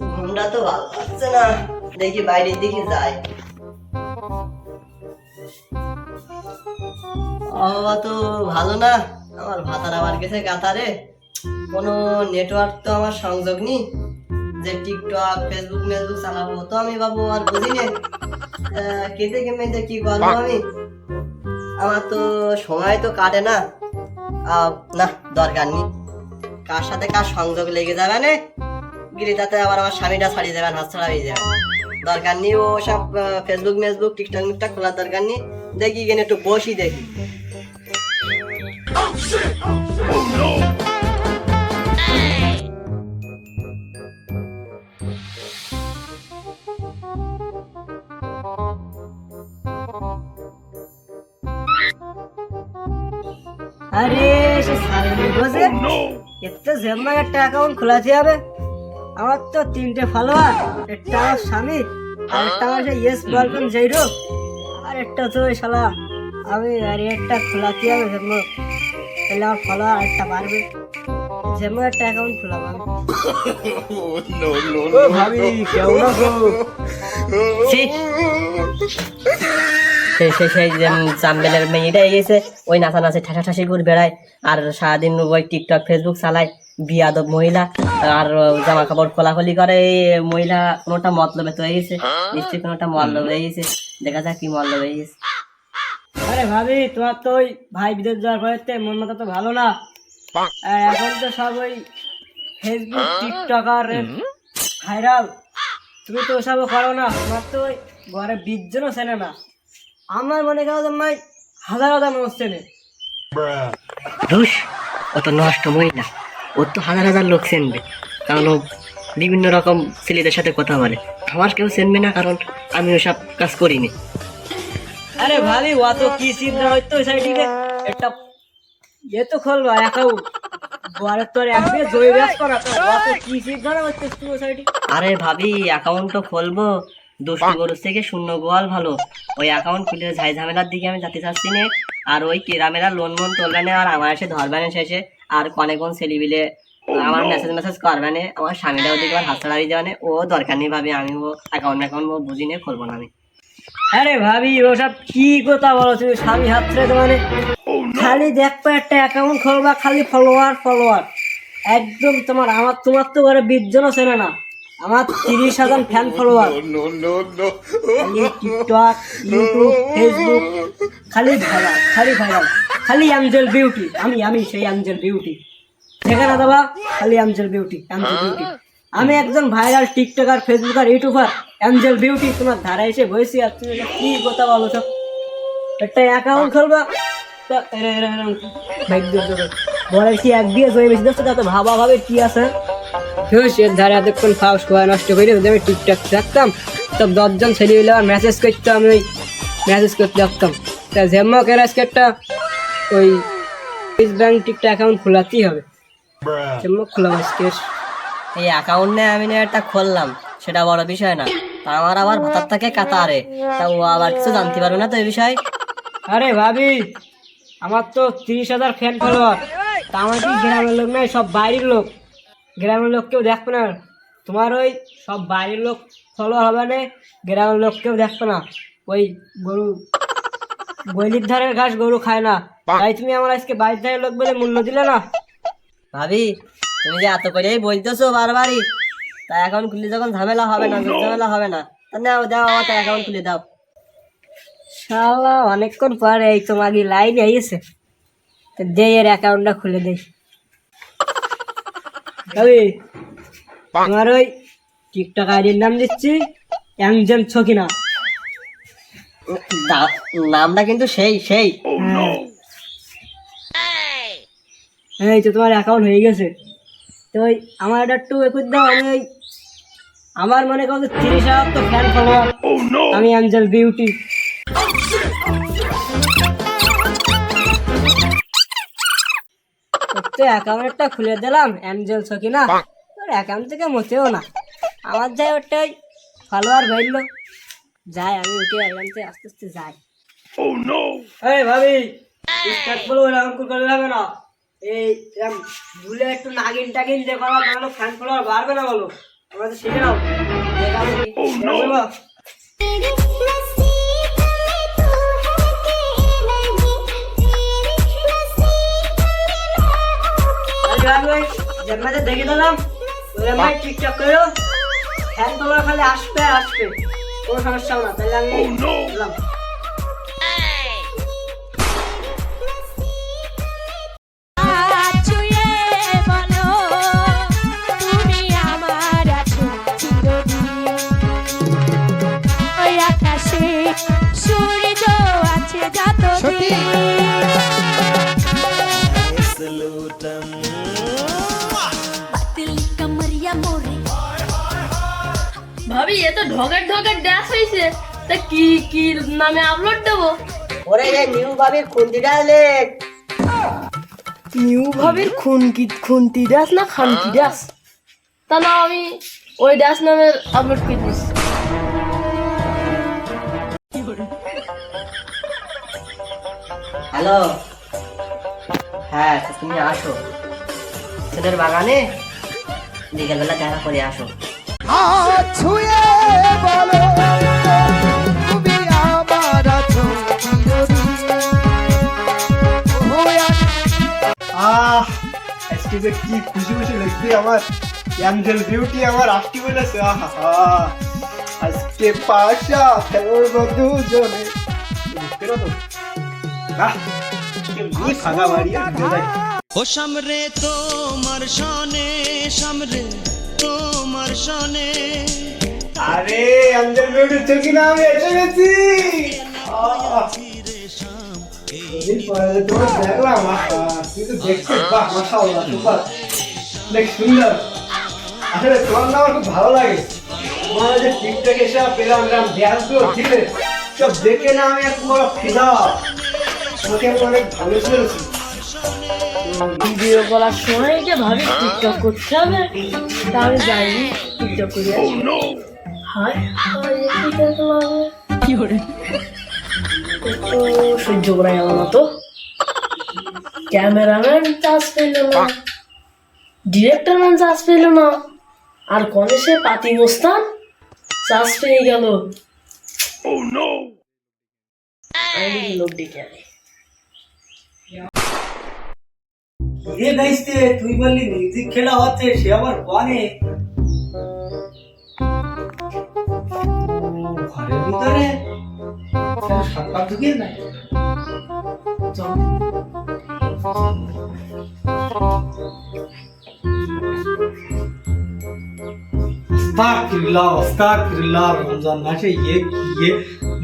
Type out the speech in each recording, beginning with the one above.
ঘুমটা তো ভালো লাগছে না। দেখি বাইরের দিকে যাই। আবহাওয়া তো ভালো না। আমার ভাতার আবার গেছে কাতারে কোনো নেটওয়ার্ক তো আমার সংযোগ নেই। যে টিকটক ফেসবুক মেসবুক চালাবো। তো আমি বাবু আর বুঝি নে কেটে কেমে কি করব আমি? আমার তো সময় তো কাটে না। আহ, না দরকার নেই। কার সাথে কার সংযোগ লেগে যাবে না? গিরি তাতে আবার আমার স্বামীটা ছাড়িয়ে যাবেন হাত ছাড়া হয়ে যাবে। দরকার নেই ও সব ফেসবুক মেসবুক টিকটক মিকটক খোলার দরকার নেই। দেখি গেলে একটু বসি দেখি। আরে সে সারে বসে এত একটা অ্যাকাউন্ট খোলাতে হবে আমার তো তিনটে ফলোয়ার একটা আমার স্বামী আর একটা আমার সেই ইয়েস বয়ফ্রেন্ড জৈরো আর একটা তো শালা আমি আর একটা খোলাতে হবে জেম্ম তাহলে আমার ফলোয়ার একটা বাড়বে জেম্ম একটা অ্যাকাউন্ট খোলাবো আমি ভাবি কেমন আছো। সেই সেই সেই চাম্বেলের মেয়েটা গেছে, ওই নাচা নাচে ঠাসা ঠাসি করে বেড়ায়। আর সারাদিন ওই টিকটক ফেসবুক চালায়, বিয়াদব মহিলা, আর জামা কাপড় খোলাখুলি করে। এই মহিলা কোনোটা মতলবে তো গেছে, নিশ্চয়ই কোনোটা মতলব হয়ে গেছে। দেখা যাক কি মতলব হয়ে গেছে। আরে ভাবি, তোমার তো ওই ভাই বিদেশ যাওয়ার পরে মন মাথা তো ভালো না। এখন তো সব ওই ফেসবুক টিকটক আর ভাইরাল। তুমি তো ওসবও করো না, তোমার তো ওই ঘরে বিশ জনও চেনে না। আমার মনে করো ভাই হাজার হাজার মানুষ চেনে। ধুস ও তো নষ্ট মহিলা ওর তো হাজার হাজার লোক চেনবে। কারণ ও বিভিন্ন রকম ছেলেদের সাথে কথা বলে। আমার কেউ চেনবে না কারণ আমি ওসব কাজ করিনি। আরে ভাবি ও তো কি চিন্তা হইতো ওই সাইডে? একটা ইয়ে তো খুলবা ও আরে ভাবি অ্যাকাউন্ট তো খুলবো। দুশো গরুর থেকে শূন্য গোয়াল ভালো। ওই অ্যাকাউন্ট খুলে ঝাই ঝামেলার দিকে আমি যেতে চাচ্ছি না। আর ওই কেরামেরা লোন মোন তুলবে না আর আমার এসে ধরবে না শেষে। আর কনে কোন ছেলিবিলে আমার মেসেজ মেসেজ করবে না আমার স্বামীরা ওদিকে আর হাত ছাড়া দিয়ে যাবে ও দরকার নেই ভাবি আমি ও অ্যাকাউন্ট অ্যাকাউন্ট ও বুঝি নিয়ে খুলবো না আমি। আরে ভাবি ওসব কি কথা বলো তুমি স্বামী হাত ছেড়ে দেওয়া মানে খালি দেখবে একটা অ্যাকাউন্ট খুলবা খালি ফলোয়ার ফলোয়ার একদম তোমার আমার তোমার তো ঘরে বিশ জনও চেনে না। আমার তিরিশ হাজার ফ্যান ফলোয়ার খালি টিকটক ইউটিউব ফেসবুক খালি ভাইরাল খালি ভাইরাল খালি অ্যাঞ্জেল বিউটি আমি আমি সেই অ্যাঞ্জেল বিউটি যেখানে দেবা খালি অ্যাঞ্জেল বিউটি অ্যাঞ্জেল বিউটি আমি একজন viral TikToker Facebooker YouTuber angel beauty তোমার ধারা এসে বসে আর তুমি কি কথা বলো সব একটা অ্যাকাউন্ট খুলবা জোরে। বলে কি এক দিয়ে জয় বেশি দোস্ত তো ভাবা ভাবে কি আছে ধুস, ধারে এতক্ষণ ফাউস খোয়া নষ্ট করে যদি আমি টিকটক থাকতাম। তো দশজন ছেলে মিলে আমার মেসেজ করতো আমি মেসেজ করতে থাকতাম। তা জেম্মা কেন আজকে একটা ওই সুইস ব্যাংক টিকটক অ্যাকাউন্ট খোলাতেই হবে। জেম্মা খোলা আজকে। এই অ্যাকাউন্ট নিয়ে আমি না একটা খুললাম। সেটা বড় বিষয় না। তা আমার আবার ভাতার থাকে কাতারে। তা ও আবার কিছু জানতে পারবে না তো এই বিষয়ে। আরে ভাবি আমার তো তিরিশ হাজার ফ্যান ফলোয়ার তা আমার কি গ্রামের লোক নাই সব বাইরের লোক। গ্রামের লোক কেউ দেখবে না। তোমার ওই সব বাইরের লোক ফলো হবে না গ্রামের লোক কেউ দেখবে না। ওই গরু বৈলির ধারের ঘাস গরু খায় না। তাই তুমি আমার আজকে বাড়ির ধারের লোক বলে মূল্য দিলে না? ভাবি তুমি যে এত করেই বলতেছো বারবারই তা অ্যাকাউন্ট খুলে যখন ঝামেলা হবে না ঝামেলা হবে না তা নাও দাও আমার অ্যাকাউন্ট খুলে দাও। শালা অনেকক্ষণ পরে এই তো মাগি লাইন আইছে? তো দে এর অ্যাকাউন্টটা খুলে দেই। কবি তোমার ওই টিকটক আইডির নাম দিচ্ছি অ্যাংজেল ছকিনা। নামটা কিন্তু সেই সেই। হ্যাঁ। এই তো তোমার অ্যাকাউন্ট হয়ে গেছে। তো ওই আমার এটা একটু একুশ দাও আমি ওই আমার মনে করো তিরিশ হাজার তো ফ্যান ফলোয়ার আমি অ্যাঞ্জেল বিউটি তো অ্যাকাউন্টটা খুলে দিলাম অ্যাঞ্জেল সকিনা তোর অ্যাকাউন্ট থেকে মোটেও না। আমার যাই ওটাই ফলোয়ার বেরলো যাই আমি উঠে আরামসে আস্তে আস্তে যাই। এই ভাবি স্টার্ট বলো এরকম করে হবে না। এই এরকম ভুলে একটু নাগিন টাগিন দিয়ে করা তাহলে ফ্যান ফলোয়ার বাড়বে না বলো। আমরা তো শিখে নাও। দেখা আমি আমি দেখে দিলাম ওই আমি ঠিকঠাক করো। হ্যাঁ তোমরা খালি আসবে আসবে। কোনো সমস্যা না। তাহলে আমি oh, তো ঢগের ঢগের ড্যাশ হয়েছে তা কি কি নামে আপলোড দেবো? ওরে এই নিউ ভাবির খুন্তিটা লেখ নিউ ভাবির খুনকি খুন্তি ড্যাশ না খানকি ড্যাশ তা না আমি ওই ড্যাশ নামের আপলোড করে দিস হ্যালো হ্যাঁ তুমি আসো। ছেলের বাগানে বিকেলবেলা দেখা করে আসো। আহ আজকে যে কি খুশি খুশি লাগছে আমার অ্যাঞ্জেল বিউটি আমার আসতে বলেছে আহা। আজকে পাশা ফেরবো দুজনে। ও সামরে তোমার সনে সামরে তোমার সনে। আরে অ্যাঞ্জেল বিউটি থেকে না, আমি এসে গেছি। খুব ভালো লাগে। তোমার যে টিকটকে এসে পেলাম, এরকম ড্যান্স সব দেখে না আমি এক বড় ফিদা তোমাকে আমি অনেক ভালো চলেছি ভিডিও করার সময় যে ভাবি টিকটক করতে হবে যাইনি টিকটক করে। হায় কি করে? সহ্য করা গেল না তো। ক্যামেরাম্যান চার্জ পেল না। ডিরেক্টরম্যান চার্জ পেল না। আর গণেশে পাতি মোস্তান চার্জ পেয়ে গেল? আমি লোক ডেকে আনি রে গাইতে তুই বললি মিউজিক খেলা হচ্ছে সে আবার বনে ঘরের ভিতরে সকাল ঢুকে না আস্তাগফিরুল্লাহ, আস্তাগফিরুল্লাহ, রমজান মাসে ইয়ে ইয়ে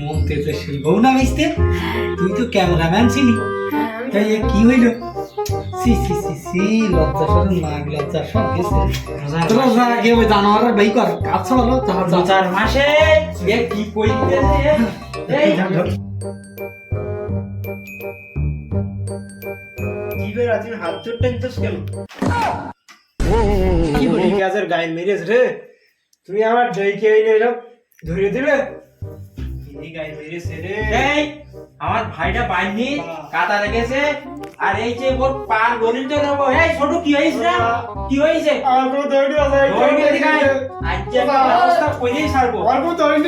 মন তেতে শিলবও না মিশতে? তুই তো ক্যামেরাম্যান ছিলি। তাই কি হইল? সি সি সি সি লজ্জা সরম নাগ লজ্জা সব গেছে তোরা যা আগে ওই জানোয়ারের বাই কর কাজ চালালো তাহার চার মাসে এ কি কইতেছে? এই কি বে রাতে হাত চোট টেনছিস কেন? কি হলি গাজের গায়ে মেরেছ রে। তুই আমার ডইকে হইলে এরকম ধরে দিবে? এই গায়ে মেরেছে রে এই আমার ভাইটা বাইনি কাতা রেখেছে। আর এই যে ওর পার গলির তো নেব এই ছোট কি হয়েছে রে? কি হয়েছে? কোনো দৌড়ি আছে দৌড়বি এদিকে। আজকে ব্যবস্থা করেই ছাড়বো। অল্প দৌড়ি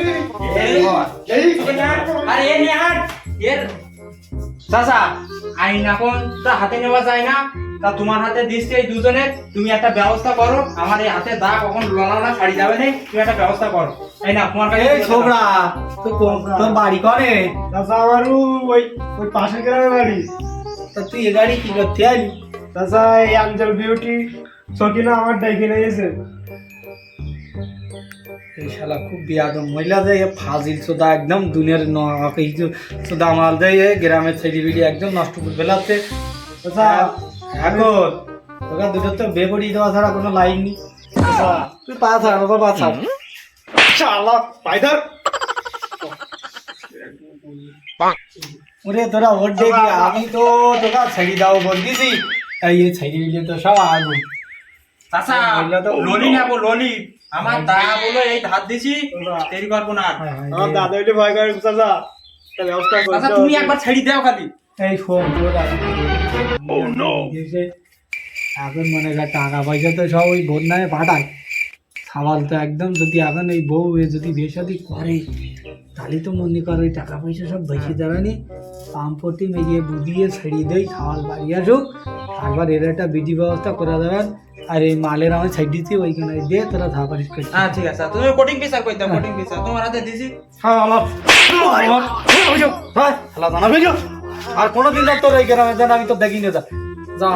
এই, এই এ নে হাট। এ নিয়ে এর চাচা আইন এখন তা হাতে নেওয়া যায় না। তা তোমার হাতে দিচ্ছে এই দুজনে। তুমি একটা ব্যবস্থা করো। আমার এই হাতে দা কখন লড়া না ছাড়ি যাবে না তুমি একটা ব্যবস্থা করো। এই না তোমার কাছে এই ছোকরা তো তোর বাড়ি করে চাচা আমারও ওই ওই পাশের গ্রামের বাড়ি। তা তুই এ গাড়ি কি করতে আলি চাচা এই অ্যাঞ্জেল বিউটি সকিনা আমার ডাইকে নিয়েছে এই শালা খুব বিয়াদম মহিলা যে ফাজিল সোদা একদম দুনিয়ার সোদা মাল দেয় গ্রামের ছেলে একদম নষ্ট করে ফেলাচ্ছে। এখন তোকে দুটো তো বেপরি দেওয়া ছাড়া কোনো লাইন নেই। তুই পা ছাড় বাবা পা ছাড়। শালা পাইদার ওরে তোরা ওর দেখি আমি তো তোকে ছেড়ে দাও বলতেছি। এই ছেড়ে দিলে তো সব আগুন চাচা বললে নেব ললি। আমার দা বলো এই ধার দিছি দেরি করব না। হ্যাঁ, হ্যাঁ, আমার দাদা ভয় করে চাচা। ব্যবস্থা করতে তুমি একবার ছেড়ে দাও খালি। এই শোন তোর এখন মনে কর টাকা পয়সা তো সব ওই বন্যায় পাঠায় সামাল তো একদম যদি এখন এই বউ যদি বেসাদি করে তাহলে তো মনে কর ওই টাকা পয়সা সব বেশি দাঁড়ানি পাম্পটি মেরিয়ে বুঝিয়ে ছেড়িয়ে দেই সামাল বাড়ি আসুক তারপর এর একটা বিধি ব্যবস্থা করে দেবেন আর এই মালের আমার সাইড দিতে ওইখানে দিয়ে তোরা ধা পারিস করছিস হ্যাঁ ঠিক আছে তুমি কোটিং পিসার কই দাও কোটিং পিসার তোমার হাতে দিছি হ্যাঁ আমার আমার হ্যাঁ খেলা আর কোনোদিন তোর এই গ্রামে যেন আমি তো দেখিনি যা যা